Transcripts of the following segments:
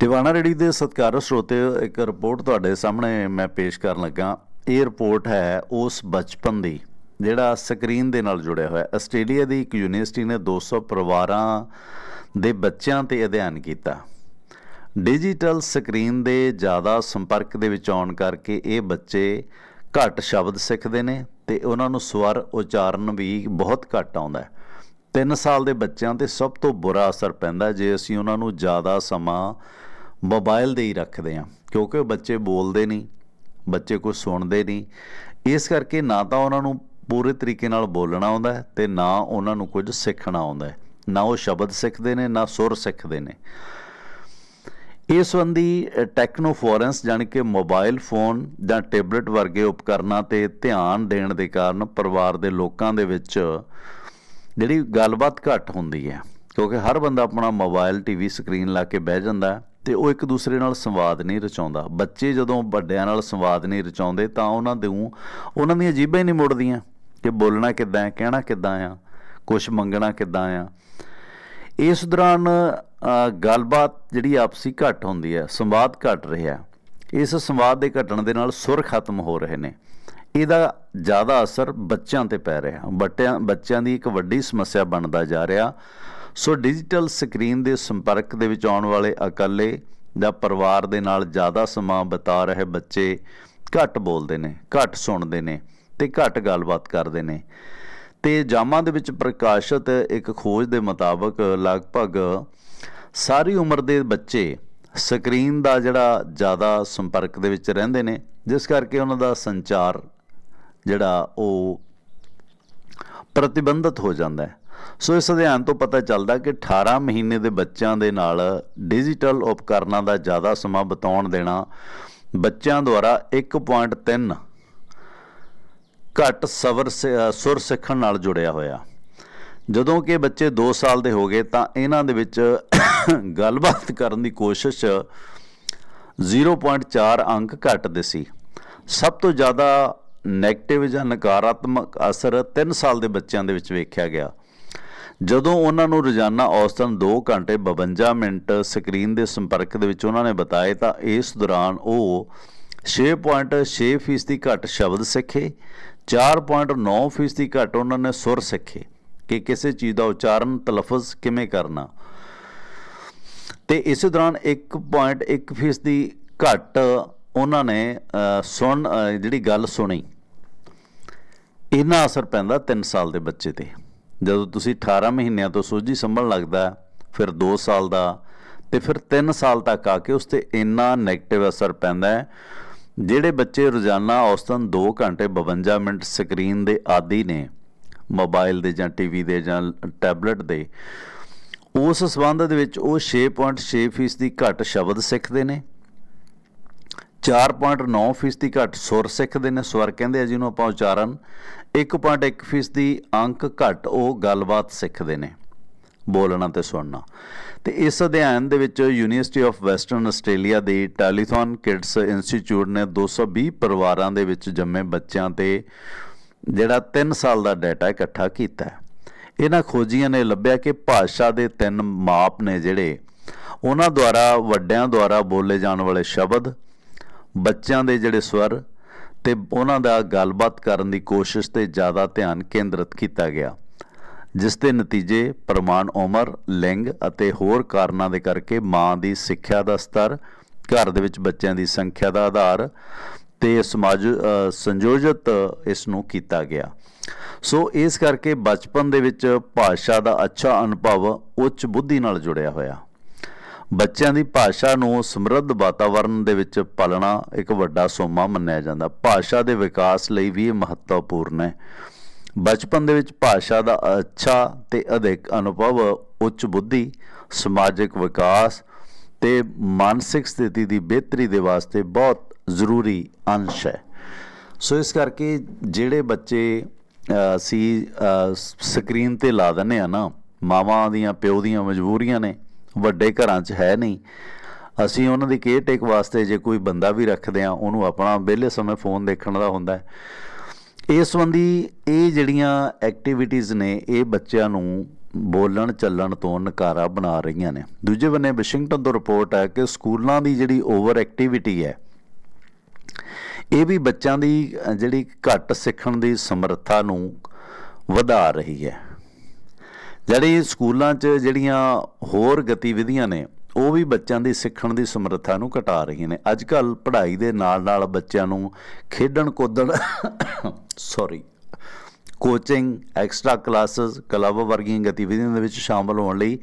Tiwana ready ਦੇ ਸਤਿਕਾਰਯੋਗ ਸਰੋਤਿਓ ਇੱਕ ਰਿਪੋਰਟ ਤੁਹਾਡੇ ਸਾਹਮਣੇ ਮੈਂ ਪੇਸ਼ ਕਰਨ ਲੱਗਾ। ਇਹ ਰਿਪੋਰਟ ਹੈ ਉਸ ਬਚਪਨ ਦੀ, ਜਿਹੜਾ ਸਕਰੀਨ ਦੇ ਨਾਲ ਜੁੜਿਆ ਹੋਇਆ। ਆਸਟ੍ਰੇਲੀਆ ਦੀ ਇੱਕ ਯੂਨੀਵਰਸਿਟੀ ਨੇ 200 ਪਰਿਵਾਰਾਂ ਦੇ ਬੱਚਿਆਂ ਤੇ ਅਧਿਐਨ ਕੀਤਾ। ਡਿਜੀਟਲ ਸਕਰੀਨ ਦੇ ਜ਼ਿਆਦਾ ਸੰਪਰਕ ਦੇ ਵਿੱਚ ਆਉਣ ਕਰਕੇ ਇਹ ਬੱਚੇ ਘੱਟ ਸ਼ਬਦ ਸਿੱਖਦੇ ਨੇ ਤੇ ਉਹਨਾਂ ਨੂੰ ਸਵਰ ਉਚਾਰਨ ਵੀ ਬਹੁਤ ਘੱਟ ਆਉਂਦਾ ਹੈ। 3 ਸਾਲ ਦੇ ਬੱਚਿਆਂ ਤੇ ਸਭ ਤੋਂ ਬੁਰਾ ਅਸਰ ਪੈਂਦਾ ਜੇ ਅਸੀਂ ਉਹਨਾਂ ਨੂੰ ਜ਼ਿਆਦਾ ਸਮਾਂ ਮੋਬਾਈਲ ਦੇ ਹੀ ਰੱਖਦੇ ਹਾਂ, ਕਿਉਂਕਿ ਉਹ ਬੱਚੇ ਬੋਲਦੇ ਨਹੀਂ, ਬੱਚੇ ਕੁਝ ਸੁਣਦੇ ਨਹੀਂ। ਇਸ ਕਰਕੇ ਨਾ ਤਾਂ ਉਹਨਾਂ ਨੂੰ ਪੂਰੇ ਤਰੀਕੇ ਨਾਲ ਬੋਲਣਾ ਆਉਂਦਾ ਹੈ ਤੇ ਨਾ ਉਹਨਾਂ ਨੂੰ ਕੁਝ ਸਿੱਖਣਾ ਆਉਂਦਾ ਹੈ। ਨਾ ਉਹ ਸ਼ਬਦ ਸਿੱਖਦੇ ਨੇ, ਨਾ ਸੁਰ ਸਿੱਖਦੇ ਨੇ। ਇਸ ਸੰਬੰਧੀ ਟੈਕਨੋਫੋਰੈਂਸ ਜਾਣੀ ਕਿ ਮੋਬਾਈਲ ਫੋਨ ਜਾਂ ਟੈਬਲੇਟ ਵਰਗੇ ਉਪਕਰਨਾਂ ਤੇ ਧਿਆਨ ਦੇਣ ਦੇ ਕਾਰਨ ਪਰਿਵਾਰ ਦੇ ਲੋਕਾਂ ਦੇ ਵਿੱਚ ਜਿਹੜੀ ਗੱਲਬਾਤ ਘੱਟ ਹੁੰਦੀ ਹੈ, ਕਿਉਂਕਿ ਹਰ ਬੰਦਾ ਆਪਣਾ ਮੋਬਾਈਲ ਟੀਵੀ ਸਕਰੀਨ ਲਾ ਕੇ ਬਹਿ ਜਾਂਦਾ ਤੇ ਉਹ ਇੱਕ ਦੂਸਰੇ ਨਾਲ ਸੰਵਾਦ ਨਹੀਂ ਰਚਾਉਂਦਾ। ਬੱਚੇ ਜਦੋਂ ਵੱਡਿਆਂ ਨਾਲ ਸੰਵਾਦ ਨਹੀਂ ਰਚਾਉਂਦੇ ਤਾਂ ਉਹਨਾਂ ਦੇ ਉਹਨਾਂ ਦੀਆਂ ਜੀਭਾਂ ਹੀ ਨਹੀਂ ਮੁੜਦੀਆਂ ਕਿ ਬੋਲਣਾ ਕਿੱਦਾਂ ਹੈ, ਕਹਿਣਾ ਕਿੱਦਾਂ ਆ ਕੁਝ ਮੰਗਣਾ ਕਿੱਦਾਂ ਆ। ਇਸ ਦੌਰਾਨ ਗੱਲਬਾਤ ਜਿਹੜੀ ਆਪਸੀ ਘੱਟ ਹੁੰਦੀ ਹੈ, ਸੰਵਾਦ ਘਟ ਰਿਹਾ ਇਸ ਸੰਵਾਦ ਦੇ ਘਟਣ ਦੇ ਨਾਲ ਸੁਰ ਖਤਮ ਹੋ ਰਹੇ ਨੇ। ਇਹਦਾ ਜ਼ਿਆਦਾ ਅਸਰ ਬੱਚਿਆਂ ਤੇ ਪੈ ਰਿਹਾ। ਬੱਟਿਆਂ ਬੱਚਿਆਂ ਦੀ ਇੱਕ ਵੱਡੀ ਸਮੱਸਿਆ ਬਣਦਾ ਜਾ ਰਿਹਾ। ਸੋ ਡਿਜੀਟਲ ਸਕਰੀਨ ਦੇ ਸੰਪਰਕ ਦੇ ਵਿੱਚ ਆਉਣ ਵਾਲੇ ਇਕੱਲੇ ਜਾਂ ਪਰਿਵਾਰ ਦੇ ਨਾਲ ਜ਼ਿਆਦਾ ਸਮਾਂ ਬਿਤਾ ਰਹੇ ਬੱਚੇ ਘੱਟ ਬੋਲਦੇ ਨੇ, ਘੱਟ ਸੁਣਦੇ ਨੇ ਤੇ ਘੱਟ ਗੱਲਬਾਤ ਕਰਦੇ ਨੇ। ਤੇ ਜਾਮਾਂ ਦੇ ਵਿੱਚ ਪ੍ਰਕਾਸ਼ਿਤ ਇੱਕ ਖੋਜ ਦੇ ਮੁਤਾਬਕ ਲਗਭਗ ਸਾਰੀ ਉਮਰ ਦੇ ਬੱਚੇ ਸਕਰੀਨ ਦਾ ਜਿਹੜਾ ਜ਼ਿਆਦਾ ਸੰਪਰਕ ਦੇ ਵਿੱਚ ਰਹਿੰਦੇ ਨੇ, ਜਿਸ ਕਰਕੇ ਉਹਨਾਂ ਦਾ ਸੰਚਾਰ ਜਿਹੜਾ ਉਹ ਪ੍ਰਤੀਬੰਧਿਤ ਹੋ ਜਾਂਦਾ ਹੈ। ਸੋ ਇਸ ਅਧਿਐਨ ਤੋਂ ਪਤਾ ਚੱਲਦਾ ਕਿ 18 ਮਹੀਨੇ ਦੇ ਬੱਚਿਆਂ ਦੇ ਨਾਲ ਡਿਜੀਟਲ ਉਪਕਰਨਾਂ ਦਾ ਜ਼ਿਆਦਾ ਸਮਾਂ ਬਿਤਾਉਣ ਦੇਣਾ ਬੱਚਿਆਂ ਦੁਆਰਾ 1.3 ਘੱਟ ਸਵਰ ਸ- ਸੁਰ ਸਿੱਖਣ ਨਾਲ ਜੁੜਿਆ ਹੋਇਆ। ਜਦੋਂ ਕਿ ਬੱਚੇ 2 ਸਾਲ ਦੇ ਹੋ ਗਏ ਤਾਂ ਇਹਨਾਂ ਦੇ ਵਿੱਚ ਗੱਲਬਾਤ ਕਰਨ ਦੀ ਕੋਸ਼ਿਸ਼ 0.4 ਅੰਕ ਘੱਟ ਸੀ। ਸਭ ਤੋਂ ਜ਼ਿਆਦਾ ਨੈਗੇਟਿਵ ਜਾਂ ਨਕਾਰਾਤਮਕ ਅਸਰ 3 ਸਾਲ ਦੇ ਬੱਚਿਆਂ ਦੇ ਵਿੱਚ ਵੇਖਿਆ ਗਿਆ। ਜਦੋਂ ਉਹਨਾਂ ਨੂੰ ਰੋਜ਼ਾਨਾ ਔਸਤਨ 2 ਘੰਟੇ 52 ਮਿੰਟ ਸਕਰੀਨ ਦੇ ਸੰਪਰਕ ਦੇ ਵਿੱਚ ਉਹਨਾਂ ਨੇ ਬਤਾਏ ਤਾਂ ਇਸ ਦੌਰਾਨ ਉਹ 6.6 ਫੀਸਦੀ ਘੱਟ ਸ਼ਬਦ ਸਿੱਖੇ 4.9 ਫੀਸਦੀ ਘੱਟ ਉਹਨਾਂ ਨੇ ਸੁਰ ਸਿੱਖੇ। ਕਿ ਕਿਸੇ ਚੀਜ਼ ਦਾ ਉਚਾਰਨ ਤਲਫ਼ਜ਼ ਕਿਵੇਂ ਕਰਨਾ। ਤੇ ਇਸੇ ਦੌਰਾਨ 1.1 ਫੀਸਦੀ ਘੱਟ ਉਹਨਾਂ ਨੇ ਸੁਣ ਜਿਹੜੀ ਗੱਲ ਸੁਣੀ। ਇੰਨਾ ਅਸਰ ਪੈਂਦਾ 3 ਸਾਲ ਦੇ ਬੱਚੇ ਤੇ। ਜਦੋਂ ਤੁਸੀਂ 18 ਮਹੀਨਿਆਂ ਤੋਂ ਸੋਝੀ ਸੰਭਲਣ ਲੱਗਦਾ, ਫਿਰ 2 ਸਾਲ ਦਾ ਤੇ ਫਿਰ 3 ਸਾਲ ਤੱਕ ਆ ਕੇ ਉਸ ਤੇ ਇੰਨਾ 네ਗੇਟਿਵ ਅਸਰ ਪੈਂਦਾ ਹੈ, ਜਿਹੜੇ ਬੱਚੇ ਰੋਜ਼ਾਨਾ ਔਸਤਨ 2 ਘੰਟੇ 52 ਮਿੰਟ ਸਕਰੀਨ ਦੇ ਆਦੀ ਨੇ, ਮੋਬਾਈਲ ਦੇ ਜਾਂ ਟੀਵੀ ਦੇ ਜਾਂ ਟੈਬਲੇਟ ਦੇ, ਉਸ ਸਬੰਧ ਦੇ ਵਿੱਚ ਉਹ 6.6 ਫੀਸਦੀ ਘੱਟ ਸ਼ਬਦ ਸਿੱਖਦੇ ਨੇ। 4.9 ਫੀਸਦੀ ਘੱਟ ਸੁਰ ਸਿੱਖਦੇ ਨੇ ਸਵਰ ਕਹਿੰਦੇ ਆ ਜਿਹਨੂੰ ਆਪਾਂ ਉਚਾਰਨ। 1.1 ਫੀਸਦੀ ਅੰਕ ਘੱਟ ਉਹ ਗੱਲਬਾਤ ਸਿੱਖਦੇ ਨੇ। ਬੋਲਣਾ ਤੇ ਸੁਣਨਾ। ਤੇ ਇਸ ਅਧਿਐਨ ਦੇ ਵਿੱਚ ਯੂਨੀਵਰਸਿਟੀ ਆਫ ਵੈਸਟਰਨ ਆਸਟ੍ਰੇਲੀਆ ਦੀ ਟੈਲੀਥਨ ਕਿਡਸ ਇੰਸਟੀਚਿਊਟ ਨੇ 220 ਪਰਿਵਾਰਾਂ ਦੇ ਵਿੱਚ ਜੰਮੇ ਬੱਚਿਆਂ ਤੇ ਜਿਹੜਾ 3 ਸਾਲ ਦਾ ਡਾਟਾ ਇਕੱਠਾ ਕੀਤਾ ਹੈ। ਇਹਨਾਂ ਖੋਜੀਆਂ ਨੇ ਲੱਭਿਆ ਕਿ ਭਾਸ਼ਾ ਦੇ ਤਿੰਨ ਮਾਪ ਨੇ ਜਿਹੜੇ, ਉਹਨਾਂ ਦੁਆਰਾ, ਵੱਡਿਆਂ ਦੁਆਰਾ ਬੋਲੇ ਜਾਣ ਵਾਲੇ ਸ਼ਬਦ ਬੱਚਿਆਂ ਦੇ ਜਿਹੜੇ ਸਵਰ ਤੇ ਉਹਨਾਂ ਦਾ ਗੱਲਬਾਤ ਕਰਨ ਦੀ ਕੋਸ਼ਿਸ਼ ਤੇ ਜ਼ਿਆਦਾ ਧਿਆਨ ਕੇਂਦਰਿਤ ਕੀਤਾ ਗਿਆ, ਜਿਸ ਦੇ ਨਤੀਜੇ ਪ੍ਰਮਾਣ ਉਮਰ, ਲਿੰਗ ਅਤੇ ਹੋਰ ਕਾਰਨਾਂ ਦੇ ਕਰਕੇ ਮਾਂ ਦੀ ਸਿੱਖਿਆ ਦਾ ਸਤਰ, ਘਰ ਦੇ ਵਿੱਚ ਬੱਚਿਆਂ ਦੀ ਸੰਖਿਆ ਦਾ ਆਧਾਰ ਤੇ ਸਮਾਜ ਸੰਯੋਜਿਤ ਇਸ ਨੂੰ ਕੀਤਾ ਗਿਆ। ਸੋ ਇਸ ਕਰਕੇ ਬਚਪਨ ਦੇ ਵਿੱਚ ਭਾਸ਼ਾ ਦਾ ਅੱਛਾ ਅਨੁਭਵ ਉੱਚ ਬੁੱਧੀ ਨਾਲ ਜੁੜਿਆ ਹੋਇਆ। ਬੱਚਿਆਂ ਦੀ ਭਾਸ਼ਾ ਨੂੰ ਸਮਰੱਧ ਵਾਤਾਵਰਣ ਦੇ ਵਿੱਚ ਪਾਲਣਾ ਇੱਕ ਵੱਡਾ ਸੋਮਾ ਮੰਨਿਆ ਜਾਂਦਾ। ਭਾਸ਼ਾ ਦੇ ਵਿਕਾਸ ਲਈ ਵੀ ਇਹ ਮਹੱਤਵਪੂਰਨ ਹੈ। ਬਚਪਨ ਦੇ ਵਿੱਚ ਭਾਸ਼ਾ ਦਾ ਅੱਛਾ ਤੇ ਅਧਿਕ ਅਨੁਭਵ, ਉੱਚ ਬੁੱਧੀ, ਸਮਾਜਿਕ ਵਿਕਾਸ ਤੇ ਮਾਨਸਿਕ ਸਥਿਤੀ ਦੀ ਬਿਹਤਰੀ ਦੇ ਵਾਸਤੇ ਬਹੁਤ ਜ਼ਰੂਰੀ ਅੰਸ਼ ਹੈ। ਸੋ ਇਸ ਕਰਕੇ ਜਿਹੜੇ ਬੱਚੇ ਅਸੀਂ ਸਕਰੀਨ ਤੇ ਲਾ ਦਿੰਦੇ ਆ ਨਾ, ਮਾਵਾਂ ਦੀਆਂ, ਪਿਓ ਦੀਆਂ ਮਜਬੂਰੀਆਂ ਨੇ ਵੱਡੇ ਘਰਾਂ 'ਚ ਹੈ ਨਹੀਂ। ਅਸੀਂ ਉਹਨਾਂ ਦੀ ਕੇਅਰ ਟੇਕ ਵਾਸਤੇ ਜੇ ਕੋਈ ਬੰਦਾ ਵੀ ਰੱਖਦੇ ਆ ਉਹਨੂੰ ਆਪਣਾ ਵਿਹਲੇ ਸਮੇਂ ਫੋਨ ਦੇਖਣ ਦਾ ਹੁੰਦਾ ਹੈ। ਇਸ ਸੰਬੰਧੀ ਇਹ ਜਿਹੜੀਆਂ ਐਕਟੀਵਿਟੀਜ਼ ਨੇ, ਇਹ ਬੱਚਿਆਂ ਨੂੰ ਬੋਲਣ, ਚੱਲਣ ਤੋਂ ਨਕਾਰਾ ਬਣਾ ਰਹੀਆਂ ਨੇ। ਦੂਜੇ ਬੰਨੇ ਵਾਸ਼ਿੰਗਟਨ ਤੋਂ ਰਿਪੋਰਟ ਹੈ ਕਿ ਸਕੂਲਾਂ ਦੀ ਜਿਹੜੀ ਓਵਰ ਐਕਟੀਵਿਟੀ ਹੈ, ਇਹ ਵੀ ਬੱਚਿਆਂ ਦੀ ਜਿਹੜੀ ਘੱਟ ਸਿੱਖਣ ਦੀ ਸਮਰੱਥਾ ਨੂੰ ਵਧਾ ਰਹੀ ਹੈ। ਜਿਹੜੀ ਸਕੂਲਾਂ 'ਚ ਜਿਹੜੀਆਂ ਹੋਰ ਗਤੀਵਿਧੀਆਂ ਨੇ, ਉਹ ਵੀ ਬੱਚਿਆਂ ਦੀ ਸਿੱਖਣ ਦੀ ਸਮਰੱਥਾ ਨੂੰ ਘਟਾ ਰਹੀਆਂ ਨੇ। ਅੱਜ ਕੱਲ ਪੜ੍ਹਾਈ ਦੇ ਨਾਲ ਨਾਲ ਬੱਚਿਆਂ ਨੂੰ ਖੇਡਣ ਕੁੱਦਣ sorry coaching extra classes club ਵਰਗੀਆਂ ਗਤੀਵਿਧੀਆਂ ਦੇ ਵਿੱਚ ਸ਼ਾਮਲ ਹੋਣ ਲਈ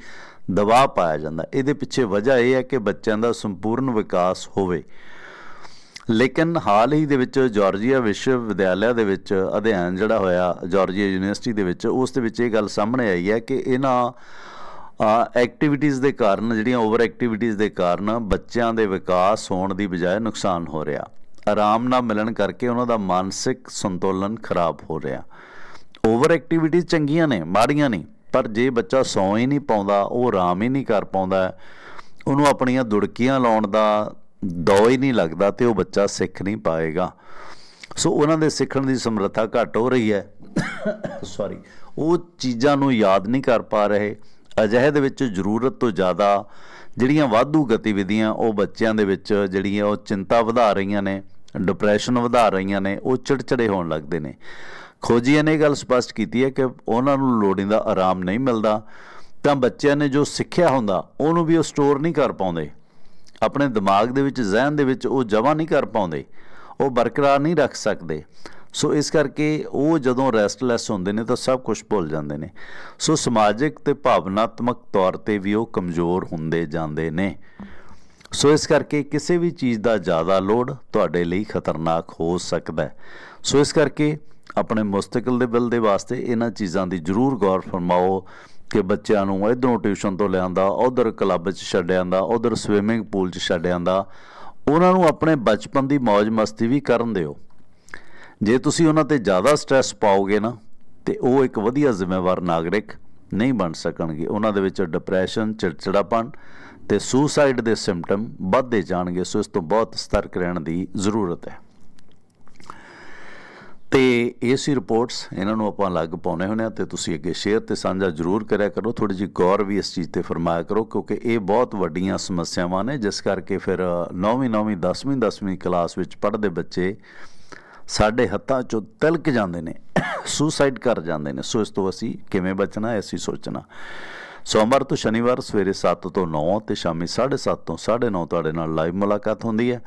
ਦਬਾਅ ਪਾਇਆ ਜਾਂਦਾ। ਇਹਦੇ ਪਿੱਛੇ ਵਜ੍ਹਾ ਇਹ ਹੈ ਕਿ ਬੱਚਿਆਂ ਦਾ ਸੰਪੂਰਨ ਵਿਕਾਸ ਹੋਵੇ। ਲੇਕਿਨ ਹਾਲ ਹੀ ਦੇ ਵਿੱਚ ਜਾਰਜੀਆ ਵਿਸ਼ਵ ਵਿਦਿਆਲਿਆ ਦੇ ਵਿੱਚ ਅਧਿਐਨ ਜਿਹੜਾ ਹੋਇਆ, ਜਾਰਜੀਆ ਯੂਨੀਵਰਸਿਟੀ ਦੇ ਵਿੱਚ, ਉਸ ਦੇ ਵਿੱਚ ਇਹ ਗੱਲ ਸਾਹਮਣੇ ਆਈ ਹੈ ਕਿ ਇਹਨਾਂ ਐਕਟੀਵਿਟੀਜ਼ ਦੇ ਕਾਰਨ, ਜਿਹੜੀਆਂ ਓਵਰ ਐਕਟੀਵਿਟੀਜ਼ ਦੇ ਕਾਰਨ ਬੱਚਿਆਂ ਦੇ ਵਿਕਾਸ ਹੋਣ ਦੀ ਬਜਾਏ ਨੁਕਸਾਨ ਹੋ ਰਿਹਾ। ਆਰਾਮ ਨਾ ਮਿਲਣ ਕਰਕੇ ਉਹਨਾਂ ਦਾ ਮਾਨਸਿਕ ਸੰਤੁਲਨ ਖਰਾਬ ਹੋ ਰਿਹਾ। ਓਵਰ ਐਕਟੀਵਿਟੀਜ਼ ਚੰਗੀਆਂ ਨੇ, ਮਾੜੀਆਂ ਨਹੀਂ, ਪਰ ਜੇ ਬੱਚਾ ਸੌਂ ਹੀ ਨਹੀਂ ਪਾਉਂਦਾ, ਉਹ ਆਰਾਮ ਹੀ ਨਹੀਂ ਕਰ ਪਾਉਂਦਾ, ਉਹਨੂੰ ਆਪਣੀਆਂ ਦੁੜਕੀਆਂ ਲਾਉਣ ਦਾ ਦੌ ਹੀ ਨਹੀਂ ਲੱਗਦਾ ਤੇ ਉਹ ਬੱਚਾ ਸਿੱਖ ਨਹੀਂ ਪਾਏਗਾ। ਸੋ ਉਹਨਾਂ ਦੇ ਸਿੱਖਣ ਦੀ ਸਮਰੱਥਾ ਘੱਟ ਹੋ ਰਹੀ ਹੈ। ਸੌਰੀ ਉਹ ਚੀਜ਼ਾਂ ਨੂੰ ਯਾਦ ਨਹੀਂ ਕਰ ਪਾ ਰਹੇ। ਅਜਿਹੇ ਦੇ ਵਿੱਚ ਜ਼ਰੂਰਤ ਤੋਂ ਜ਼ਿਆਦਾ ਜਿਹੜੀਆਂ ਵਾਧੂ ਗਤੀਵਿਧੀਆਂ ਉਹ ਬੱਚਿਆਂ ਦੇ ਵਿੱਚ ਜਿਹੜੀਆਂ ਉਹ ਚਿੰਤਾ ਵਧਾ ਰਹੀਆਂ ਨੇ ਡਿਪਰੈਸ਼ਨ ਵਧਾ ਰਹੀਆਂ ਨੇ, ਉਹ ਚਿੜਚਿੜੇ ਹੋਣ ਲੱਗਦੇ ਨੇ। ਖੋਜੀਆਂ ਨੇ ਇਹ ਗੱਲ ਸਪਸ਼ਟ ਕੀਤੀ ਹੈ ਕਿ ਉਹਨਾਂ ਨੂੰ ਲੋੜੀਂਦਾ ਆਰਾਮ ਨਹੀਂ ਮਿਲਦਾ। ਤਾਂ ਬੱਚਿਆਂ ਨੇ ਜੋ ਸਿੱਖਿਆ ਹੁੰਦਾ, ਉਹਨੂੰ ਵੀ ਉਹ ਸਟੋਰ ਨਹੀਂ ਕਰ ਪਾਉਂਦੇ। ਆਪਣੇ ਦਿਮਾਗ ਦੇ ਵਿੱਚ, ਜ਼ਿਹਨ ਦੇ ਵਿੱਚ ਉਹ ਜਮ੍ਹਾਂ ਨਹੀਂ ਕਰ ਪਾਉਂਦੇ। ਉਹ ਬਰਕਰਾਰ ਨਹੀਂ ਰੱਖ ਸਕਦੇ। ਸੋ ਇਸ ਕਰਕੇ ਉਹ ਜਦੋਂ ਰੈਸਟਲੈਸ ਹੁੰਦੇ ਨੇ ਤਾਂ ਸਭ ਕੁਝ ਭੁੱਲ ਜਾਂਦੇ ਨੇ। ਸੋ ਸਮਾਜਿਕ ਤੇ ਭਾਵਨਾਤਮਕ ਤੌਰ ਤੇ ਵੀ ਉਹ ਕਮਜ਼ੋਰ ਹੁੰਦੇ ਜਾਂਦੇ ਨੇ। ਸੋ ਇਸ ਕਰਕੇ ਕਿਸੇ ਵੀ ਚੀਜ਼ ਦਾ ਜ਼ਿਆਦਾ ਲੋਡ ਤੁਹਾਡੇ ਲਈ ਖਤਰਨਾਕ ਹੋ ਸਕਦਾ ਹੈ। ਸੋ ਇਸ ਕਰਕੇ ਆਪਣੇ ਮੁਸਤਕਲ ਦੇ ਬਿਲ ਦੇ ਵਾਸਤੇ ਇਹਨਾਂ ਚੀਜ਼ਾਂ ਦੀ ਜ਼ਰੂਰ ਗੌਰ ਫਰਮਾਓ। ਕਿ ਬੱਚਿਆਂ ਨੂੰ ਇਧਰੋਂ ਟਿਊਸ਼ਨ ਤੋਂ ਲਿਆਂਦਾ, ਉਧਰ ਕਲੱਬ 'ਚ ਛੱਡਿਆਂਦਾ ਉਧਰ ਸਵਿਮਿੰਗ ਪੂਲ 'ਚ ਛੱਡਿਆਂਦਾ ਉਹਨਾਂ ਨੂੰ ਆਪਣੇ ਬਚਪਨ ਦੀ ਮौज ਮਸਤੀ ਵੀ ਕਰਨ ਦਿਓ। ਜੇ ਤੁਸੀਂ ਉਹਨਾਂ ਤੇ ਜ਼ਿਆਦਾ ਸਟ੍ਰੈਸ ਪਾਓਗੇ ਨਾ, ਤੇ ਉਹ ਇੱਕ ਵਧੀਆ ਜ਼ਿੰਮੇਵਾਰ ਨਾਗਰਿਕ ਨਹੀਂ ਬਣ ਸਕਣਗੇ। ਉਹਨਾਂ ਦੇ ਵਿੱਚ ਡਿਪਰੈਸ਼ਨ ਚਿੜਚਿੜਾਪਨ ਤੇ ਸੁਸਾਈਡ ਦੇ ਸਿੰਪਟਮ ਵੱਧਦੇ ਜਾਣਗੇ। ਸੋ ਇਸ ਤੋਂ ਬਹੁਤ ਸਤਰਕ ਰਹਿਣ ਦੀ ਜ਼ਰੂਰਤ ਹੈ। ਤੇ ਇਹ ਰਿਪੋਰਟਸ ਇਹਨਾਂ ਨੂੰ ਆਪਾਂ ਅਲੱਗ ਪਾਉਣੇ ਹੁੰਦੇ ਆ ਤੇ ਤੁਸੀਂ ਅੱਗੇ ਸ਼ੇਅਰ ਤੇ ਸਾਂਝਾ ਜ਼ਰੂਰ ਕਰਿਆ ਕਰੋ। ਥੋੜੀ ਜਿਹੀ ਗੌਰ ਵੀ ਇਸ ਚੀਜ਼ ਤੇ ਫਰਮਾਇਆ ਕਰੋ ਕਿਉਂਕਿ ਇਹ ਬਹੁਤ ਵੱਡੀਆਂ ਸਮੱਸਿਆਵਾਂ ਨੇ, ਜਿਸ ਕਰਕੇ ਫਿਰ 9ਵੀਂ 9ਵੀਂ 10ਵੀਂ 10ਵੀਂ ਕਲਾਸ ਵਿੱਚ ਪੜ੍ਹਦੇ ਬੱਚੇ ਸਾਡੇ ਹੱਥਾਂ ਚੋਂ ਤਿਲਕ ਜਾਂਦੇ ਨੇ, ਸੁਸਾਈਡ ਕਰ ਜਾਂਦੇ ਨੇ। ਸੋ ਇਸ ਤੋਂ ਅਸੀਂ ਕਿਵੇਂ ਬਚਣਾ ਹੈ ਅਸੀਂ ਸੋਚਣਾ। ਸੋਮਵਾਰ ਤੋਂ ਸ਼ਨੀਵਾਰ ਸਵੇਰੇ 7 ਤੋਂ 9 ਤੇ ਸ਼ਾਮੀ 7:30 ਤੋਂ 9:30 ਤੁਹਾਡੇ ਨਾਲ ਲਾਈਵ ਮੁਲਾਕਾਤ ਹੁੰਦੀ ਹੈ।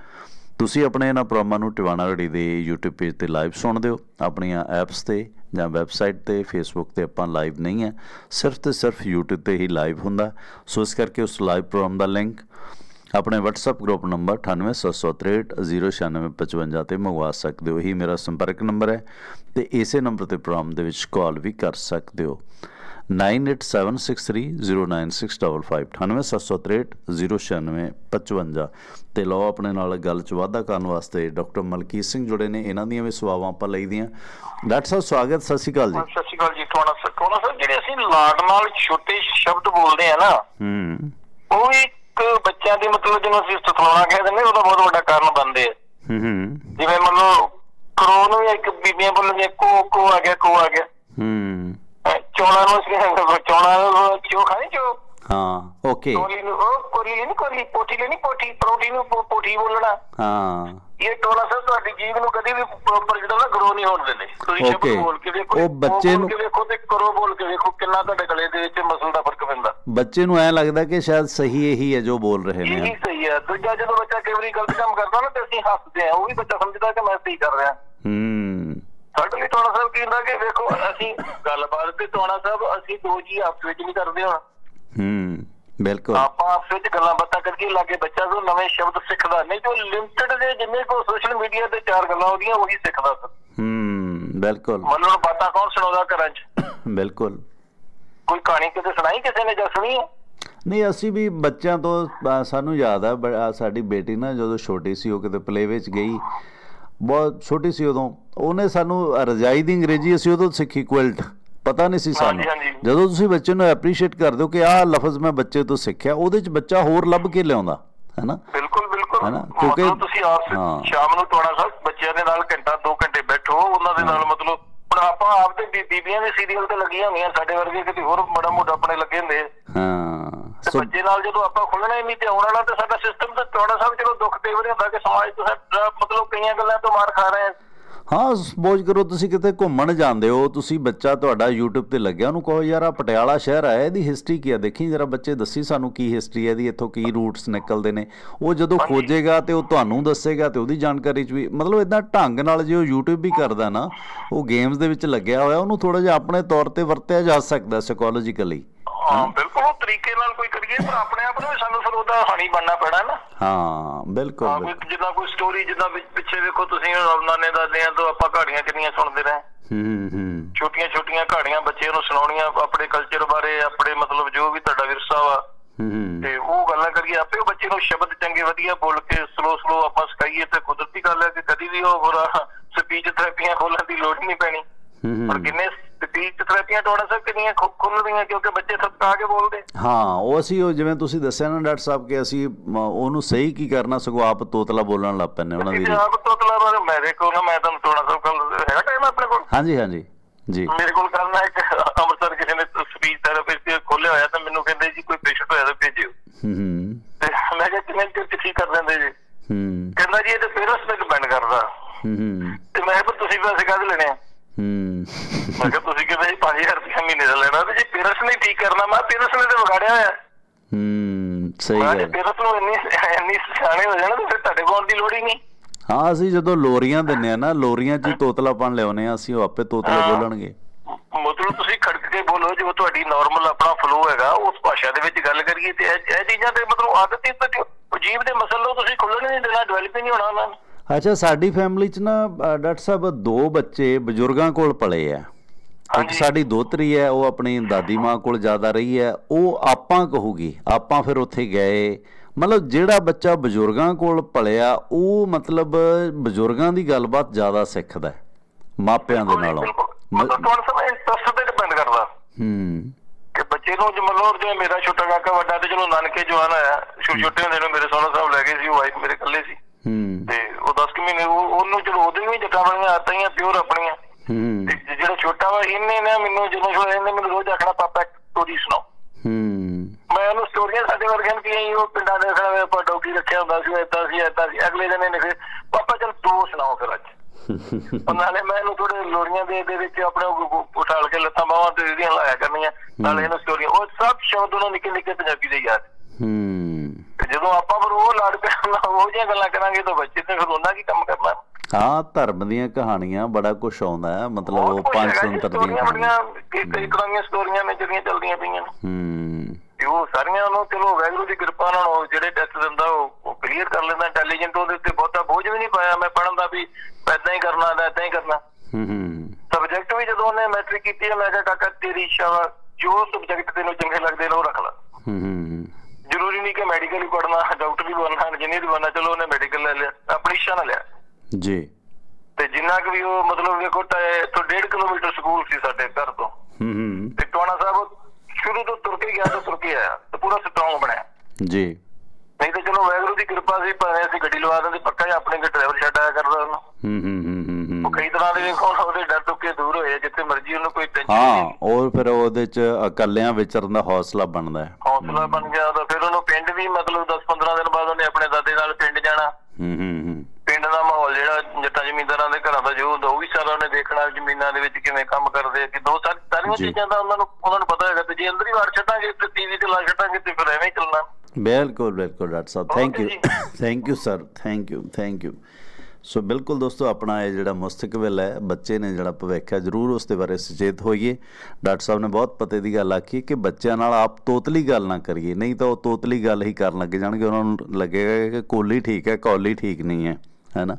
ਤੁਸੀਂ ਆਪਣੇ ਇਹਨਾਂ ਪ੍ਰੋਗਰਾਮਾਂ ਨੂੰ ਟਿਵਾਣਾ ਘੜੀ ਦੇ YouTube ਪੇਜ ਤੇ ਲਾਈਵ ਸੁਣਦੇ ਹੋ, ਆਪਣੀਆਂ ਐਪਸ ਤੇ ਜਾਂ ਵੈਬਸਾਈਟ ਤੇ, Facebook ਤੇ ਆਪਾਂ ਲਾਈਵ ਨਹੀਂ ਹੈ, ਸਿਰਫ ਤੇ ਸਿਰਫ YouTube ਤੇ ਹੀ ਲਾਈਵ ਹੁੰਦਾ। ਸੋ ਇਸ ਕਰਕੇ ਉਸ ਲਾਈਵ ਪ੍ਰੋਗਰਾਮ ਦਾ ਲਿੰਕ ਆਪਣੇ WhatsApp ਗਰੁੱਪ ਨੰਬਰ 9876309655 ਤੇ ਮੰਗਵਾ ਸਕਦੇ ਹੋ। ਇਹੀ ਮੇਰਾ ਸੰਪਰਕ ਨੰਬਰ ਹੈ ਤੇ ਇਸੇ ਨੰਬਰ ਤੇ ਪ੍ਰੋਗਰਾਮ ਦੇ ਵਿੱਚ ਕਾਲ ਵੀ ਕਰ ਸਕਦੇ ਹੋ। 9876309655 9876309655 ਤੇ ਲਓ ਆਪਣੇ ਨਾਲ ਗੱਲ ਚ ਵਾਧਾ ਕਰਨ ਵਾਸਤੇ ਡਾਕਟਰ ਮਲਕੀਤ ਸਿੰਘ ਜੁੜੇ ਨੇ ਇਹਨਾਂ ਦੀਆਂ ਵੀ ਸੇਵਾਵਾਂ ਆਪਾਂ ਲਈਦੀਆਂ ਡਾਕਟਰ ਸਾਹਿਬ ਸਵਾਗਤ ਸਤਿ ਸ਼੍ਰੀ ਅਕਾਲ ਜੀ ਸਤਿ ਸ਼੍ਰੀ ਅਕਾਲ ਜੀ ਟੋਣਾ ਸਰ ਟੋਣਾ ਸਰ ਜਿਹੜੇ ਅਸੀਂ ਲਾਡ ਨਾਲ ਛੋਟੇ ਸ਼ਬਦ ਬੋਲਦੇ ਆ ਨਾ ਹੂੰ ਉਹ ਇੱਕ ਬੱਚਿਆਂ ਦੇ ਮਤਲਬ ਜਿਹਨੂੰ ਅਸੀਂ ਸਤਲਾਉਣਾ ਕਹਿ ਦਿੰਦੇ ਉਹਦਾ ਬਹੁਤ ਵੱਡਾ ਕਾਰਨ ਬਣਦੇ ਆ ਹੂੰ ਹੂੰ ਜਿਵੇਂ ਮੰਨ ਲਓ ਕਰੋ ਵੀ ਇੱਕ ਬੀਬੀਆਂ ਬੋਲਣਗੇ ਕੋ ਕੋ ਆ ਗਿਆ ਕੋ ਆ ਗਿਆ ਹੂੰ ਚੌਲਾਂ ਨੂੰ ਅਸੀਂ ਚੌਲਾਂ ਨੂੰ ਕਿਉਂ ਖਾਣੀ ਚੋ? ਹਾਂ ਓਕੇ ਕੋਲੀ ਨੂੰ ਉਹ ਕੋਲੀ ਨਹੀਂ ਕੋਲੀ ਪੋਟੀ ਲੈਣੀ ਪੋਟੀ ਪਰੋਟੀ ਨੂੰ ਪੋਟੀ ਬੋਲਣਾ। ਹਾਂ। ਇਹ ਟੋਲਾ ਸਰ ਤੁਹਾਡੀ ਜੀਵ ਨੂੰ ਕਦੇ ਵੀ ਪ੍ਰੋਪਰ ਜਿਹੜਾ ਨਾ ਗਰੋ ਨਹੀਂ ਹੋਣ ਦਿੰਦੇ। ਤੁਸੀਂ. ਸ਼ਬਦ ਬੋਲ ਕੇ ਦੇਖੋ ਉਹ ਬੱਚੇ ਨੂੰ- ਵੇਖੋ ਤੇ ਕਰੋ ਬੋਲ ਕੇ ਵੇਖੋ ਕਿੰਨਾ ਤੁਹਾਡੇ ਗਲੇ ਦੇ ਵਿੱਚ ਮਸਲ ਦਾ ਫ਼ਰਕ ਪੈਂਦਾ। ਬੱਚੇ ਨੂੰ ਐ ਲੱਗਦਾ ਕਿ ਸ਼ਾਇਦ ਸਹੀ ਇਹੀ ਹੈ ਜੋ ਬੋਲ ਰਹੇ ਇਹ ਨੇ। ਵੀ ਸਹੀ ਹੈ। ਦੂਜਾ ਜਦੋਂ ਬੱਚਾ ਕਈ ਵਾਰੀ ਗਲਤ ਕੰਮ ਕਰਦਾ ਨਾ ਤੇ ਅਸੀਂ ਹੱਸਦੇ ਆ ਉਹ ਵੀ ਬੱਚਾ ਸਮਝਦਾ ਕਿ ਮੈਂ ਸਹੀ ਕਰ ਰਿਹਾ। ਹੂੰ। ਸਾਡੇ ਲਈ ਟੋਣਾ ਸਾਹਿਬ ਕੀ ਵੇਖੋ ਅਸੀਂ ਗੱਲਬਾਤ ਤੇ ਟੋਣਾ ਸਾਹਿਬ ਅਸੀਂ ਦੋ ਜੀ ਆਪਸ ਵਿੱਚ ਨਹੀਂ ਕਰਦੇ ਹੁਣ ਹੂੰ ਬਿਲਕੁਲ। ਆਪਾਂ ਆਪਸ ਵਿੱਚ ਗੱਲਾਂ ਬਾਤਾਂ ਕਰਕੇ ਲਾਗੇ ਬੱਚਾ ਤੋਂ ਨਵੇਂ ਸ਼ਬਦ ਸਿੱਖਦਾ ਨਹੀਂ ਜੋ ਲਿਮਟਿਡ ਦੇ ਜਿੰਨੇ ਕੋ ਸੋਸ਼ਲ ਮੀਡੀਆ ਤੇ ਚਾਰ ਗੱਲਾਂ ਉਹਦੀਆਂ ਉਹੀ ਸਿੱਖਦਾ ਸਰ। ਹੂੰ ਬਿਲਕੁਲ। ਮੰਨ ਬਾਤਾਂ ਕੌਣ ਸੁਣਾਉਂਦਾ ਘਰਾਂ 'ਚ? ਬਿਲਕੁਲ। ਕੋਈ ਕਹਾਣੀ ਕਿਤੇ ਸੁਣਾਈ ਕਿਸੇ ਨੇ ਜਾਂ ਸੁਣੀ ਨਹੀਂ ਅਸੀਂ ਵੀ ਬੱਚਿਆਂ ਤੋਂ ਸਾਨੂੰ ਯਾਦ ਆ ਸਾਡੀ ਬੇਟੀ ਨਾ ਜਦੋਂ ਛੋਟੀ ਸੀ ਉਹ ਕਿਤੇ ਪਲੇ ਵਿੱਚ ਗਈ। ਬਹੁਤ ਛੋਟੀ ਸੀ ਉਦੋਂ। ਉਹਨੇ ਸਾਨੂੰ ਰਜਾਈ ਦੀ ਅੰਗਰੇਜ਼ੀ ਅਸੀਂ ਉਦੋਂ ਸਿੱਖੀ ਕੁਇਲਟ। ਪਤਾ ਨਹੀਂ ਸੀ ਸਾਨੂੰ। ਜਦੋਂ ਤੁਸੀਂ ਬੱਚੇ ਨੂੰ ਐਪਰੀਸ਼ੀਏਟ ਕਰਦੇ ਹੋ ਕਿ ਆਹ ਲਫ਼ਜ਼ ਮੈਂ ਬੱਚੇ ਤੋਂ ਸਿੱਖਿਆ ਉਹਦੇ 'ਚ ਬੱਚਾ ਹੋਰ ਲੱਭ ਕੇ ਲਿਆਉਂਦਾ ਹੈਨਾ? ਬਿਲਕੁਲ ਬਿਲਕੁਲ। ਹੈ ਨਾ? ਕਿਉਂਕਿ- ਤੁਸੀਂ ਆਪ। ਸ਼ਾਮ ਨੂੰ ਟੋਣਾ ਸਾਹਿਬ ਬੱਚਿਆਂ ਦੇ ਨਾਲ ਘੰਟਾ 2 ਘੰਟੇ ਬੈਠੋ ਉਹਨਾਂ ਦੇ ਨਾਲ ਮਤਲਬ ਹੁਣ ਆਪਾਂ ਆਪਦੇ ਬੀ- ਬੀਬੀਆਂ ਦੇ ਸੀਰੀਅਲ ਤੇ ਲੱਗੀਆਂ ਹੁੰਦੀਆਂ ਸਾਡੇ ਵਰਗੇ ਕਿਤੇ ਹੋਰ ਬੜਾ ਮੋਟਾ ਆਪਣੇ ਲੱਗੇ ਹੁੰਦੇ। ਹਾਂ। ਤੇ ਸੋ ਬੱਚੇ ਨਾਲ ਜਦੋਂ ਆਪਾਂ ਖੁੱਲਣਾ ਹੀ ਨਹੀਂ ਤੇ ਆਉਣ ਵਾਲਾ ਤੇ ਸਾਡਾ ਸਿਸਟਮ ਤੇ ਚੌੜਾ ਸਾਹਿਬ ਚਲੋ ਦੁੱਖ ਤੇ ਵਰੇ ਹੁੰਦਾ ਕਿ ਸਮਾਜ ਤੋਂ ਸਾਡਾ ਮਤਲਬ ਕਈਆਂ ਗੱਲਾਂ ਤੋਂ ਮਾਰ ਖਾ ਰਹੇ ਆ। ਹਾਂ ਸਪੋਜ਼ ਕਰੋ ਤੁਸੀਂ ਕਿਤੇ ਘੁੰਮਣ ਜਾਂਦੇ ਹੋ ਤੁਸੀਂ ਬੱਚਾ ਤੁਹਾਡਾ YouTube ਤੇ ਲੱਗਿਆ ਉਹਨੂੰ ਕਹੋ ਯਾਰ ਆ ਪਟਿਆਲਾ ਸ਼ਹਿਰ ਆ ਇਹਦੀ ਹਿਸਟਰੀ ਕੀ ਆ? ਦੇਖੀ ਜਰਾ ਬੱਚੇ ਦੱਸੀ ਸਾਨੂੰ ਕੀ ਹਿਸਟਰੀ ਹੈ ਇਹਦੀ ਇੱਥੋਂ ਕੀ ਰੂਟਸ ਨਿਕਲਦੇ ਨੇ। ਉਹ ਜਦੋਂ ਖੋਜੇਗਾ ਤੇ ਉਹ ਤੁਹਾਨੂੰ ਦੱਸੇਗਾ ਤੇ ਉਹਦੀ ਜਾਣਕਾਰੀ ਚ ਵੀ ਮਤਲਬ ਇਦਾਂ ਢੰਗ ਨਾਲ ਜੇ ਉਹ YouTube ਵੀ ਕਰਦਾ ਨਾ ਉਹ ਗੇਮਸ ਦੇ ਵਿੱਚ ਲੱਗਿਆ ਹੋਇਆ ਉਹਨੂੰ ਥੋੜਾ ਜਿਹਾ ਆਪਣੇ ਤੌਰ ਤੇ ਵਰਤਿਆ ਜਾ ਸਕਦਾ ਸਾਈਕੋਲੋਜੀਕਲੀ ਹਾਂ ਬਿਲਕੁਲ। ਤਰੀਕੇ ਨਾਲ ਕੋਈ ਕਰੀਏ ਪਰ ਆਪਣੇ ਆਪ ਨੂੰ ਸਾਨੂੰ ਫਿਰ ਉਹਦਾ ਹਾਣੀ ਬਣਨਾ ਪੈਣਾ ਨਾ। ਹਾਂ ਬਿਲਕੁਲ ਹਾਂ ਜਿੱਦਾਂ ਕੋਈ ਸਟੋਰੀ ਜਿੱਦਾਂ ਪਿੱਛੇ ਵੇਖੋ ਤੁਸੀਂ ਨਾਨੇ ਦਾਦਿਆਂ ਤੋਂ ਆਪਾਂ ਕਹਾਣੀਆਂ ਕਿੰਨੀਆਂ ਸੁਣਦੇ ਰਹੇ। ਹੂੰ ਹੂੰ ਛੋਟੀਆਂ ਛੋਟੀਆਂ ਕਹਾਣੀਆਂ ਬੱਚਿਆਂ ਨੂੰ ਸੁਣਾਉਣੀਆਂ ਆਪਣੇ ਕਲਚਰ ਬਾਰੇ ਆਪਣੇ ਮਤਲਬ ਜੋ ਵੀ ਤੁਹਾਡਾ ਵਿਰਸਾ ਵਾ। ਹੂੰ ਤੇ ਉਹ ਗੱਲਾਂ ਕਰੀਏ ਆਪੇ ਉਹ ਬੱਚੇ ਨੂੰ ਸ਼ਬਦ ਚੰਗੇ ਵਧੀਆ ਬੋਲ ਕੇ ਸਲੋ ਸਲੋ ਆਪਾਂ ਸਿਖਾਈਏ ਤੇ ਕੁਦਰਤੀ ਗੱਲ ਹੈ ਕਿ ਕਦੀ ਵੀ ਉਹ ਬੁਰਾ ਸਪੀਚ ਥੈਰੇਪੀਆਂ ਖੋਲਣ ਦੀ ਲੋੜ ਨਹੀਂ ਪੈਣੀ। ਹੂੰ। ਪਰ ਕਿੰਨੇ ਸਪੀਚ ਥੈਰੇਪੀਆਂ ਟੋੜਾ ਸਕ ਕਿੰਨੀਆਂ ਖੁ- ਖੁੱਲ ਰਹੀਆਂ ਕਿਉਂਕਿ ਬੱਚੇ ਥੱਕਾ ਕੇ ਬੋਲਦੇ। ਹਾਂ ਉਹ ਅਸੀਂ ਉਹ ਜਿਵੇਂ ਤੁਸੀਂ ਦੱਸਿਆ ਨਾ ਡਾਕਟਰ ਸਾਹਿਬ ਕਿ ਅਸੀਂ ਉਹਨੂੰ ਸਹੀ ਕੀ ਕਰਨਾ ਸਗੋਂ ਆਪ ਤੋਤਲਾ ਬੋਲਣ ਲੱਗ ਪੈਂਦੇ ਉਹਨਾਂ ਦੀ ਆਪ ਤੋਂ ਤਲਾ ਮੈਂ ਦੇਖੋ ਨਾ ਮੈਂ ਤੁਹਾਨੂੰ ਟੋੜਾ ਸਭ ਕੱਲ ਹੈਗਾ ਟਾਈਮ ਆਪਣੇ ਕੋਲ? ਹਾਂਜੀ ਹਾਂਜੀ ਜੀ। ਮੇਰੇ ਕੋਲ ਕਰਨਾ ਇੱਕ ਅੰਮ੍ਰਿਤਸਰ ਕਿਸੇ ਨੇ ਸਪੀਚ ਥੈਰੇਪਿਸਟ ਖੋਲਿਆ ਹੋਇਆ ਤਾਂ ਮੈਨੂੰ ਕਹਿੰਦੇ ਜੀ ਕੋਈ ਪੇਸ਼ੈਂਟ ਹੋਇਆ ਤਾਂ ਭੇਜਿਓ। ਹੂੰ ਮੈਂ ਕਿਹਾ ਚਿਰ ਚ ਠੀਕ ਕਰ ਦਿੰਦੇ ਜੀ? ਹੂੰ। ਕਹਿੰਦਾ ਜੀ ਇਹ ਤੇ ਪੇਰੈਂਟਸ ਤੇ ਡਿਪੈਂਡ ਕਰਦਾ। ਹੂੰ ਹੂੰ। ਤੇ ਮੈਂ ਕਿਹਾ ਤੁਸੀਂ ਪੈਸੇ ਕਾਹਦੇ ਲੈਣੇ ਆ? ਹੂੰ। ਮੈਂ ਕਿਹਾ ਤੁਸੀਂ ਕਹਿੰਦੇ ਜੀ 5000 ਰੁਪਏ ਮਹੀਨੇ ਦਾ ਲੈਣਾ ਤੇ ਜੀ ਪੇਰੈਂਟਸ ਨੇ ਠੀਕ ਕਰਨਾ ਮੈਂ ਪੇਰੈਂਟਸ ਨੇ ਤੇ ਵਿਗਾੜਿਆ ਹੋਇਆ। ਹੂੰ ਸਹੀ ਗੱਲ। ਪੇਰੈਂਟਸ ਨੂੰ ਇੰਨੀ ਇੰਨੀ ਸਿਆਣੇ ਹੋ ਜਾਣਾ ਤੇ ਫਿਰ ਤੁਹਾਡੇ ਕੋਲ ਦੀ ਲੋੜ ਹੀ ਨਹੀਂ। ਹਾਂ ਅਸੀਂ ਜਦੋਂ ਲੋਰੀਆਂ ਦਿੰਨੇ ਆ ਨਾ ਲੋਰੀਆਂ 'ਚ ਹੀ ਤੋਤਲਾਪਣ ਲਿਆਉਨੇ ਆ ਅਸੀਂ ਉਹ ਆਪੇ ਤੋਤਲੇ ਹਾਂ। ਬੋਲਣਗੇ। ਮਤਲਬ ਤੁਸੀਂ ਖੜਕ ਕੇ ਬੋਲੋ ਜੋ ਤੁਹਾਡੀ ਨਾਰਮਲ ਆਪਣਾ ਫਲੋ ਹੈਗਾ ਉਸ ਭਾਸ਼ਾ ਦੇ ਵਿੱਚ ਗੱਲ ਕਰੀਏ ਤੇ ਇਹ ਚੀਜ਼ਾਂ ਤੇ ਮਤਲਬ ਆਦਤ ਹੀ ਤੇ ਅਜੀਬ ਦੇ ਮਸਲੇ ਤੁਸੀਂ ਖੁੱਲਣ ਹੀ ਨਹੀਂ ਦੇਣਾ ਡਿਵੈਲਪ ਹੀ ਨਹੀਂ ਹੋਣਾ ਉਹਨਾਂ ਨੂੰ। ਅੱਛਾ ਸਾਡੀ ਫੈਮਿਲੀ 'ਚ ਨਾ ਅ, ਡਾਕਟਰ ਸਾਹਿਬ ਦੋ ਬੱਚੇ ਬਜ਼ੁਰਗਾਂ ਕੋਲ ਪਲੇ ਆ। ਇੱਕ ਹਾਂਜੀ। ਸਾਡੀ ਦੋਤਰੀ ਹੈ ਉਹ ਆਪਣੀ ਦਾਦੀ ਮਾਂ ਕੋਲ ਜ਼ਿਆਦਾ ਰਹੀ ਹੈ। ਉਹ ਆਪਾਂ ਕਹੂਗੀ ਆਪਾਂ ਫਿਰ ਉੱਥੇ ਗਏ। ਮਤਲਬ ਜਿਹੜਾ ਬੱਚਾ ਬਜ਼ੁਰਗਾਂ ਕੋਲ ਪਲਿਆ ਉਹ ਮਤਲਬ ਬਜ਼ੁਰਗਾਂ ਦੀ ਗੱਲਬਾਤ ਜ਼ਿਆਦਾ ਸਿੱਖਦਾ ਹੈ, ਮਾਪਿਆਂ ਦੇ ਨਾਲੋਂ। ਮ- ਮਤਲਬ ਤੁਹਾਨੂੰ ਸਭ ਇੰਟਰਸਟ ਤੇ ਡਿਪੈਂਡ ਕਰਦਾ। ਹੂੰ। ਕਿ ਬੱਚੇ ਨੂੰ ਜੇ ਮਤਲਬ ਜਿਵੇਂ ਮੇਰਾ ਛੋਟਾ ਕਾਕਾ ਵੱਡਾ ਤੇ ਚਲੋ ਨਾਨਕੇ ਜਵਾਨ ਆਇਆ ਛੋਟੇ ਹੁੰਦੇ ਨੂੰ ਮੇਰੇ ਸੋਹਣਾ ਸਾਹਿਬ ਲੈ ਗਏ ਸੀ ਵਾਈਫ ਮੇਰੇ ਇਕੱਲੇ ਸੀ। ਹੂੰ। ਤੇ ਉਹ 10 ਕੁ ਮਹੀਨੇ ਉਹ- ਉਹਨੂੰ ਚਲੋ ਉਹਦੇ ਵੀ ਜੱਟਾਂ ਵਾਲੀਆਂ ਆਤਾਂ ਹੀ ਪਿਓਰ ਆਪਣੀਆਂ। ਹੂੰ। ਤੇ ਜਿਹੜਾ ਛੋਟਾ ਵਾ ਇਹਨੇ ਨਾ ਮੈਨੂੰ ਜਦੋਂ ਛੋਟਾ ਇਹਨੇ ਮੈਨੂੰ ਰੋਜ਼ ਆਖਣਾ ਪਾਪਾ ਇੱਕ ਸਟੋਰੀ ਸੁਣਾਓ। ਹੂੰ। ਮੈਂ ਉਹਨੂੰ ਸਟੋਰੀਆਂ ਸਾਡੇ ਵਰਗਿਆਂ ਨੂੰ ਕੀ ਉਹ ਪਿੰਡਾਂ ਦੇ ਖੜਾ ਵੇ ਆਪਾਂ ਡੌਗੀ ਰੱਖਿਆ ਹੁੰਦਾ ਸੀ ਏਦਾਂ ਸੀ ਏਦਾਂ ਸੀ। ਅਗਲੇ ਦਿਨ ਇਹਨੇ ਫਿਰ ਪਾਪਾ ਚਲ ਦੋ ਸੁਣਾਓ ਫਿਰ ਅੱਜ। ਉਹ ਨਾਲੇ ਮੈਂ ਇਹਨੂੰ ਥੋੜੇ ਲੋਰੀਆਂ ਦੇ ਦੇ ਵਿੱਚ ਆਪਣੇ ਉਹ ਗੁ- ਗੁ- ਉਠਾਲ ਕੇ ਲੱਤਾਂ ਬਾਹਾਂ ਤੇ ਇਹਦੀਆਂ ਲਾਇਆ ਕਰਨੀਆਂ। ਨਾਲੇ ਇਹਨੂੰ ਸਟੋਰੀਆਂ ਉਹ ਸਭ ਸ਼ਬਦ ਉਹਨੂੰ ਨਿੱਕੇ ਨਿੱਕੇ ਪੰਜਾਬੀ ਦੇ ਯਾਦ। ਹੂੰ। ਜਦੋਂ ਆਪਾਂ ਫਿਰ ਉਹ ਲੜ ਪਿਆ ਉਹ ਜਿਹੀਆਂ ਗੱਲਾਂ ਕਰਾਂਗੇ ਤਾਂ ਬੱਚੇ ਤੇ ਫਿਰ ਉਹਨਾਂ ਕੀ ਕੰਮ ਕਰਨਾ? ਹਾਂ ਧਰਮ ਦੀਆਂ ਕਹਾਣੀਆਂ ਬੜਾ ਕੁਝ ਆਉਂਦਾ ਹੈ ਮਤਲਬ ਉਹ ਪੰਜ ਸੰਤਰ ਦੀਆਂ ਬੜੀਆਂ ਕਈ ਤਰ੍ਹਾਂ ਦੀਆਂ ਸਟੋਰੀਆਂ ਨੇ ਜਿਹੜੀਆਂ ਚੱਲਦੀਆਂ ਪਈਆਂ ਨੇ। ਹੂੰ। ਤੇ ਉਹ ਸਾਰੀਆਂ ਨੂੰ ਚਲੋ ਵੈਗਰੂ ਦੀ ਕਿਰਪਾ ਨਾਲ ਉਹ ਜਿਹੜੇ ਟੈਸਟ ਦਿੰਦਾ ਉਹ ਕਲੀਅਰ ਕਰ ਲੈਂਦਾ ਇੰਟੈਲੀਜੈਂਟ ਉਹਦੇ ਉੱਤੇ ਬਹੁਤਾ ਬੋਝ ਵੀ ਨਹੀਂ ਪਾਇਆ। ਮੈਂ ਪੜਨ ਦਾ ਵੀ ਏਦਾਂ ਹੀ ਕਰਨਾ ਦਾ ਏਦਾਂ ਹੀ ਕਰਨਾ। ਹੂੰ ਹੂੰ। ਸਬਜੈਕਟ ਵੀ ਜਦੋਂ ਉਹਨੇ ਮੈਟ੍ਰਿਕ ਕੀਤੀ ਹੈ ਮੈਂ ਕਿਹਾ ਕਾਕਾ ਤੇਰੀ ਇੱਛਾ ਜੋ ਸਬਜੈਕਟ ਤੈਨੂੰ ਚੰਗੇ ਲੱਗਦੇ ਨੇ ਉਹ ਰੱਖ ਲੈ। ਹੂੰ ਹੂੰ। ਜ਼ਰੂਰੀ ਨਹੀਂ ਕਿ ਮੈਡੀਕਲ ਹੀ ਪੜਨਾ ਡਾਕਟਰ ਹੀ ਬਣਨਾ ਇੰਜੀਨੀਅਰ ਬਣਨਾ ਚਲੋ ਉਹਨੇ ਮੈਡੀਕਲ ਲੈ ਲਿਆ ਆਪਣੀ ਇੱਛਾ ਨਾਲ ਲਿਆ। ਜੀ। ਤੇ ਜਿੰਨਾ ਕੁ ਵੀ ਉਹ ਮਤਲਬ ਵੇਖੋ ਤਾਂ ਇੱਥੋਂ 1.5 ਕਿਲੋਮੀਟਰ ਸਕੂਲ ਸੀ ਸਾਡੇ ਘਰ ਤੋਂ। ਹੂੰ ਹੂੰ। ਤੇ ਟਵਾਣਾ ਸਾਹਿਬ ਸ਼ੁਰੂ ਤੋਂ ਤੁਰ ਕੇ ਗਿਆ ਤੇ ਤੁਰ ਕੇ ਆਇਆ ਤੇ ਪੂਰਾ ਸਟਰੋਂਗ ਬਣਿਆ। ਜੀ। ਨਹੀਂ ਤੇ ਚਲੋ ਵਾਹਿਗੁਰੂ ਦੀ ਕਿਰਪਾ ਸੀ ਭਾਵੇਂ ਅਸੀਂ ਗੱਡੀ ਲਵਾ ਦਿੰਦੇ ਪੱਕਾ ਹੀ ਆਪਣੇ ਕੋਲ ਡਰਾਈਵਰ ਛੱਡ ਆਇਆ ਕਰਦਾ ਉਹਨੂੰ। ਹੂੰ ਹੂੰ ਹੂੰ ਹੂੰ। ਉਹ ਕਈ ਤਰ੍ਹਾਂ ਦੇ ਵੇਖੋ ਉਹਦੇ ਡਰ ਟੁੱਕੇ ਦੂਰ ਹੋਏ ਜਿੱਥੇ ਮਰਜ਼ੀ ਉਹਨੂੰ ਕੋਈ ਟੈਨਸ਼ਨ ਹਾਂ ਉਹ ਫਿਰ ਉਹਦੇ ਚ ਇਕੱਲਿਆਂ ਵਿਚਰਨ ਦਾ ਹੌਸਲਾ ਬਣਦਾ ਹੈ। ਹੌਸਲਾ ਬਣ ਗਿਆ ਉਹਦਾ। ਫਿਰ ਉਹਨੂੰ ਪਿੰਡ ਵੀ ਮਤਲਬ 10-15 ਦਿਨ ਬਾਅਦ ਉਹਨੇ ਆਪਣੇ ਦਾਦੇ ਨਾਲ ਪਿੰਡ ਜਾਣਾ। ਹੂੰ ਹੂੰ ਹੂੰ। ਪਿੰਡ ਦਾ ਮਾਹੌਲ ਜਿਹੜਾ ਜੱਟਾਂ ਜ਼ਮੀਂਦਾਰਾਂ ਦੇ ਘਰਾਂ ਦਾ ਜੋ ਉਹ ਵੀ ਸਾਰਾ ਉਹਨੇ ਦੇਖਣਾ ਜ਼ਮੀਨਾਂ ਦੇ ਵਿੱਚ ਕਿਵੇਂ ਕੰਮ ਕਰਦੇ ਆ ਕਿ ਦੋ ਸਾਰੀ ਸਾਰੀਆਂ। ਚੀਜ਼ਾਂ ਦਾ ਉਹਨਾਂ ਨੂੰ ਉਹਨਾਂ ਨੂੰ ਪਤਾ ਹੈਗਾ ਤੇ ਜੇ ਅੰਦਰ ਹੀ ਵਾੜ ਛੱਡਾਂਗੇ ਤੇ ਟੀਵੀ ਤੇ ਲਾ ਛੱਡਾਂਗੇ ਤੇ ਫਿਰ ਐਵੇਂ ਹੀ ਚੱਲਣਾ। ਬਿਲਕੁਲ ਬਿਲਕੁਲ doctor Sahib thank you. Thank you sir thank you thank you so ਬਿਲਕੁਲ ਦੋਸਤੋ, ਆਪਣਾ ਇਹ ਜਿਹੜਾ ਮੁਸਤਕਬਲ ਹੈ, ਬੱਚੇ ਨੇ ਜਿਹੜਾ ਭਵਿੱਖ ਹੈ, ਜ਼ਰੂਰ ਉਸ ਦੇ ਬਾਰੇ ਸੁਚੇਤ ਹੋਈਏ। ਡਾਕਟਰ ਸਾਹਿਬ ਨੇ ਬਹੁਤ ਪਤੇ ਦੀ ਗੱਲ ਆਖੀ ਕਿ ਬੱਚਿਆਂ ਨਾਲ ਆਪ ਤੋਤਲੀ ਗੱਲ ਨਾ ਕਰੀਏ। ਨਹੀਂ ਤਾਂ ਉਹ ਤੋਤਲੀ ਗੱਲ ਹੀ ਕਰਨ ਲੱਗ ਜਾਣਗੇ। ਉਹਨਾਂ ਨੂੰ ਲੱਗੇਗਾ ਕਿ ਕੋਲੀ ਠੀਕ ਹੈ, ਕੌਲੀ ਠੀਕ ਨਹੀਂ ਹੈ ਹੈ ਨਾ?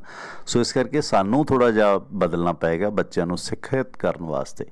ਸੋ ਇਸ ਕਰਕੇ ਸਾਨੂੰ ਥੋੜਾ ਜਿਹਾ ਬਦਲਣਾ ਪਏਗਾ ਬੱਚਿਆਂ ਨੂੰ ਸਿੱਖਿਅਤ ਕਰਨ ਵਾਸਤੇ।